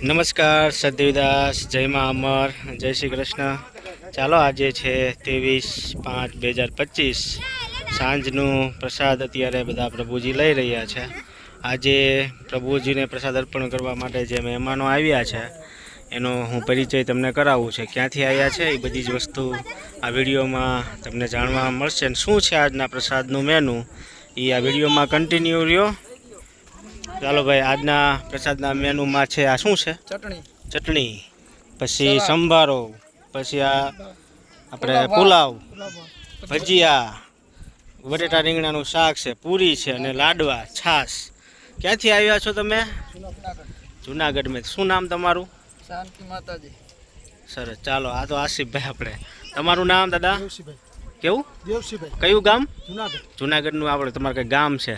નમસ્કાર સદવિદાસ જય મા અમર, જય શ્રી કૃષ્ણ. ચાલો આજે છે ત્રેવીસ પાંચ બે હજાર પચીસ. સાંજનું પ્રસાદ અત્યારે બધા પ્રભુજી લઈ રહ્યા છે. આજે પ્રભુજીને પ્રસાદ અર્પણ કરવા માટે જે મહેમાનો આવ્યા છે, એનો હું પરિચય તમને કરાવું છે. ક્યાંથી આવ્યા છે એ બધી જ વસ્તુ આ વિડીયોમાં તમને જાણવા મળશે. અને શું છે આજના પ્રસાદનું મેનુ એ આ વિડીયોમાં કન્ટિન્યુ રહ્યો. ચાલો ભાઈ આજના પ્રસાદના મેનુમાં છે આ શું છે? ચટણી. ચટણી. પછી સંભારો. પછી આ આપણે પુલાવ ભજીયા બટેટા રીંગણાનું શાક છે પૂરી છે અને લાડવા છાશ. ક્યાંથી આવ્યા છો તમે? જુનાગઢમાં. શું નામ તમારું? શાંતિ માતાજી. સરસ. ચાલો આ તો આસિફભાઈ આપણે. તમારું નામ દાદા? કેવું? દેવસિંહભાઈ કયું ગામ? જુનાગઢ. જુનાગઢનું આપણે તમારે કંઈ ગામ છે?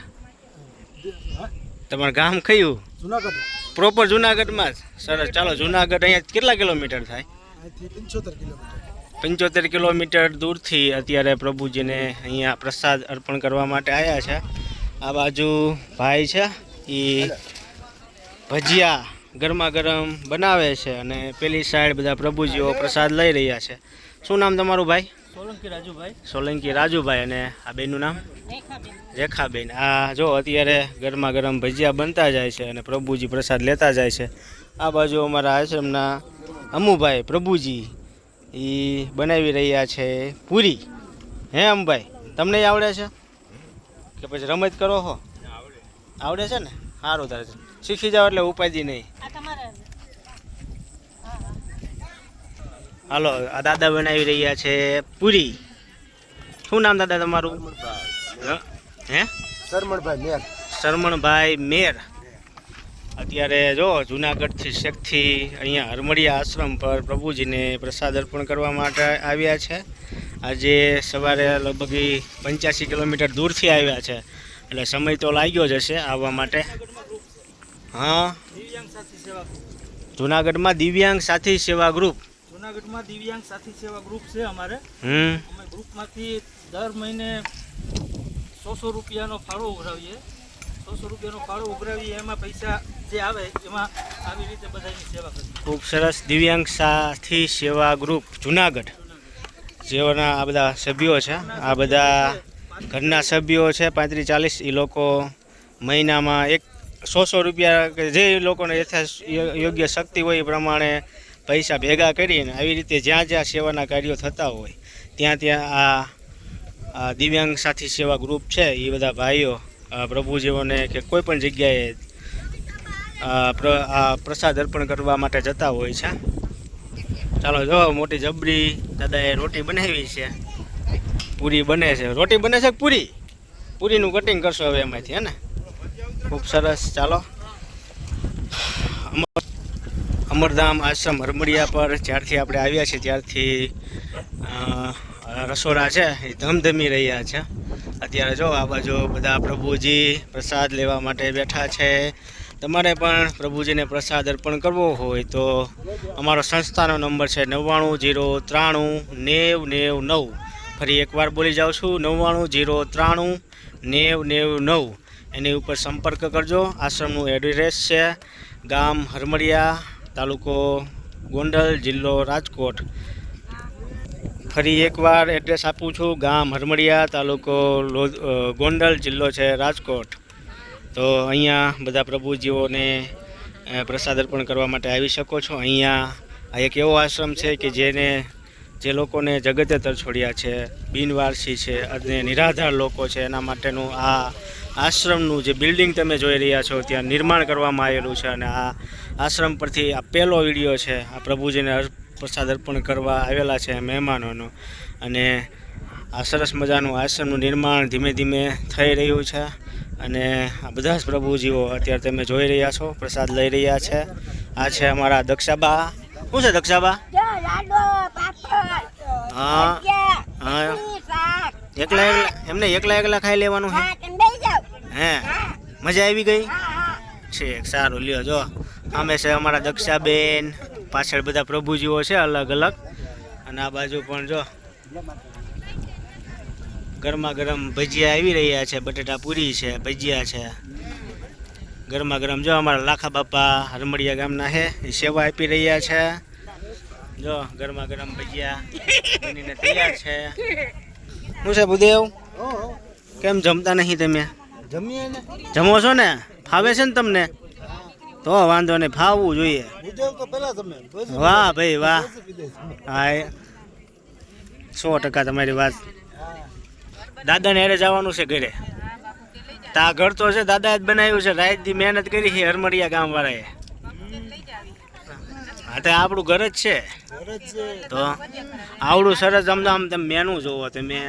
તમારું ગામ કયું? જુનાગઢ. પ્રોપર જુનાગઢમાં જ? સરસ. ચાલો જુનાગઢ અહીંયા કેટલા કિલોમીટર થાય? પંચોતેર કિલોમીટર. પંચોતેર કિલોમીટર દૂરથી અત્યારે પ્રભુજીને અહીંયા પ્રસાદ અર્પણ કરવા માટે આવ્યા છે. આ બાજુ ભાઈ છે. એ ભજીયા ગરમા ગરમ બનાવે છે અને પેલી સાઈડ બધા પ્રભુજીઓ પ્રસાદ લઈ રહ્યા છે. શું નામ તમારું ભાઈ? સોલંકી રાજુભાઈ. સોલંકી રાજુભાઈ અને આ બેનનું નામ? રેખાબેન. આ જો અત્યારે ગરમા ગરમ ભજીયા બનતા જાય છે અને પ્રભુજી પ્રસાદ લેતા જાય છે. આ બાજુ અમારા આશ્રમના અમુભાઈ પ્રભુજી એ બનાવી રહ્યા છે પૂરી. હે અમુભાઈ તમને આવડે છે? કે પછી રમત કરો હો? આવડે. છે ને? સારું તારે. શીખી જાઓ એટલે ઉપાધિ નહીં. હાલો આ દાદા બનાવી રહ્યા છે પૂરી. શું નામ દાદા તમારું? હ? હે? શરમણભાઈ મેર. શરમણભાઈ મેર. અત્યારે જો જુનાગઢથી શેખથી અહીંયા હરમડિયા આશ્રમ પર પ્રભુજીને પ્રસાદ અર્પણ કરવા માટે આવ્યા છે. આજે સવારે લગભગ પંચ્યાસી કિલોમીટર દૂરથી આવ્યા છે. એટલે સમય તો લાગ્યો જ હશે આવવા માટે. હા. દિવ્યાંગ સાથી જુનાગઢમાં દિવ્યાંગ સાથી સેવા ગ્રુપ. જુનાગઢમાં દિવ્યાંગ સાથી સેવા ગ્રુપ છે અમારે. અમે ગ્રુપમાંથી દર મહિને સો સો રૂપિયાનો ફાળો ઉઘરાવીએ. સો સો રૂપિયાનો ફાળો ઉઘરાવીએ એમાં પૈસા જે આવે એમાં આવી રીતે બધાની સેવા કરીએ. ખૂબ સરસ દિવ્યાંગ સાથી સેવા ગ્રુપ જુનાગઢ. જેઓના આ બધા સભ્યો છે આ બધા ઘરના સભ્યો છે પાંત્રીસ ચાલીસ એ લોકો મહિનામાં એક સો સો રૂપિયા કે જે લોકોને યથા યોગ્ય શક્તિ હોય એ પ્રમાણે પૈસા ભેગા કરીને આવી રીતે જ્યાં જ્યાં સેવાના કાર્યો થતા હોય, ત્યાં ત્યાં આ દિવ્યાંગ સાથી સેવા ગ્રુપ છે, એ બધા ભાઈઓ પ્રભુજીઓને કે કોઈ પણ જગ્યાએ આ પ્રસાદ અર્પણ કરવા માટે જતા હોય છે. ચાલો, જો, મોટી જબરી દાદાએ રોટી બનાવી છે. પૂરી બને છે. રોટી બને છે પૂરી? પૂરીનું કટિંગ કરશો હવે એમાંથી, હે ને? ખૂબ સરસ. ચાલો. અમરધામ આશ્રમ હરમડિયા પર જ્યારથી આપણે આવ્યા છીએ, ત્યારથી રસોડા છે એ ધમધમી રહ્યા છે. અત્યારે જો આ બાજુ બધા પ્રભુજી પ્રસાદ લેવા માટે બેઠા છે. તમારે પણ પ્રભુજીને પ્રસાદ અર્પણ કરવો હોય તો અમારો સંસ્થાનો નંબર છે નવ્વાણું જીરો ત્રાણું નેવ નેવ નવ. ફરી એકવાર બોલી જાઉં છું, નવ્વાણું જીરો ત્રાણું નેવ નેવ નવ. એની ઉપર સંપર્ક કરજો. આશ્રમનું એડ્રેસ છે ગામ હરમડિયા તાલુકો ગોંડલ જિલ્લો રાજકોટ. ફરી એકવાર એડ્રેસ આપું છું. ગામ હરમડિયા, તાલુકો ગોંડલ જિલ્લો છે રાજકોટ. તો અહીંયા બધા પ્રભુજીઓને પ્રસાદ અર્પણ કરવા માટે આવી શકો છો. અહીંયા આ એક એવો આશ્રમ છે કે જેને જે લોકોને જગતે તરછોડ્યા છે, બિનવારસી છે અને નિરાધાર લોકો છે. એના માટેનું આ આશ્રમનું જે બિલ્ડિંગ તમે જોઈ રહ્યા છો, ત્યાં નિર્માણ કરવામાં આવેલું છે અને આ આશ્રમ પરથી આ પહેલો વીડિયો છે. આ પ્રભુજીને પ્રસાદ અર્પણ કરવા આવેલા છે મહેમાનોનો. અને આ સરસ મજાનું આશ્રમનું નિર્માણ ધીમે ધીમે થઈ રહ્યું છે. અને આ બધા જ પ્રભુજીઓ અત્યારે તમે જોઈ રહ્યા છો પ્રસાદ લઈ રહ્યા છે. આ છે અમારા દક્ષાબા. શું છે દક્ષાબા? હા. હા. એકલા એકલા એમને એકલા એકલા ખાઈ લેવાનું છે હા હે? મજા આવી ગઈ? હા સારું લ્યો જો. અમે છે અમારા દક્ષાબેન પાછળ બધા પ્રભુજીઓ છે અલગ અલગ. અને આ બાજુ પણ જો ગરમા ગરમ ભજીયા આવી રહ્યા છે બટેટા પૂરી છે ભજીયા છે. ગરમા ગરમ જો અમારા લાખા બાપા હરમડિયા ગામના હે એ સેવા આપી રહ્યા છે. જો ગરમા ગરમ ભજીયા બનીને તૈયાર છે. શું છે ભૂદેવ? કેમ જમતા નહીં તમે? જમીએ ને. જમો છો ને? ફાવે છે ને તમને? તો વાંધો નહીં ફાવવું જોઈએ. વાહ ભાઈ વાહ. હા સો ટકા તમારી વાત. દાદાને હારે જવાનું છે ઘરે. તા ઘર તો છે દાદા જ બનાવ્યું છે. રાતથી મહેનત કરી છે હરમડિયા ગામવાળાએ. હા તો આપણું ઘર જ છે. ઘર જ છે. તો આવડું સરસ આમ તો આમ તમે મેનુ જોવો તમે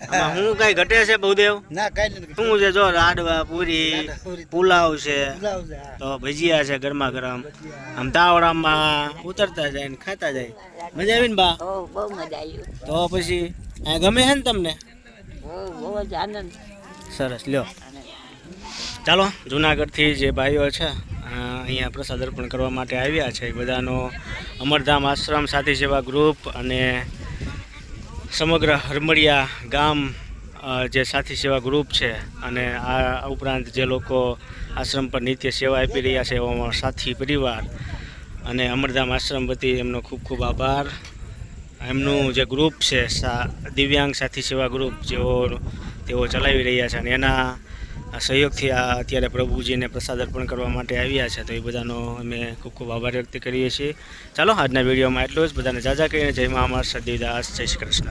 શું કઈ ઘટે છે બહુદેવ? ના કઈ નથી શું છે જો લાડવા પૂરી પુલાવ છે. પુલાવ છે હા. તો ભજીયા છે ગરમા ગરમ. આમ તાવડામાં ઉતરતા જાય ને ખાતા જાય. મજા આવી ને બા? બહુ મજા આવી. તો પછી આ ગમે છે ને તમને? ઓ બહુ જ આનંદ. સરસ લ્યો. ચાલો જુનાગઢથી જે ભાઈઓ છે અહીંયા પ્રસાદ અર્પણ કરવા માટે આવ્યા છે એ બધાનો અમરધામ આશ્રમ સાથી સેવા ગ્રુપ અને સમગ્ર હરમળિયા ગામ જે સાથી સેવા ગ્રુપ છે અને આ ઉપરાંત જે લોકો આશ્રમ પર નિત્ય સેવા આપી રહ્યા છે એવામાં સાથી પરિવાર અને અમરધામ આશ્રમ વતી એમનો ખૂબ ખૂબ આભાર. એમનું જે ગ્રુપ છે દિવ્યાંગ સાથી સેવા ગ્રુપ, જેઓ તેઓ ચલાવી રહ્યા છે અને એના સહયોગથી આ અત્યારે પ્રભુજીને પ્રસાદ અર્પણ કરવા માટે આવ્યા છે, તો એ બધાનો અમે ખૂબ ખૂબ આભાર વ્યક્ત કરીએ છીએ. ચાલો, આજના વિડીયોમાં એટલું જ. બધાને જાજા કરીને જય મહામાર સદીદાસ જય શ્રી કૃષ્ણ.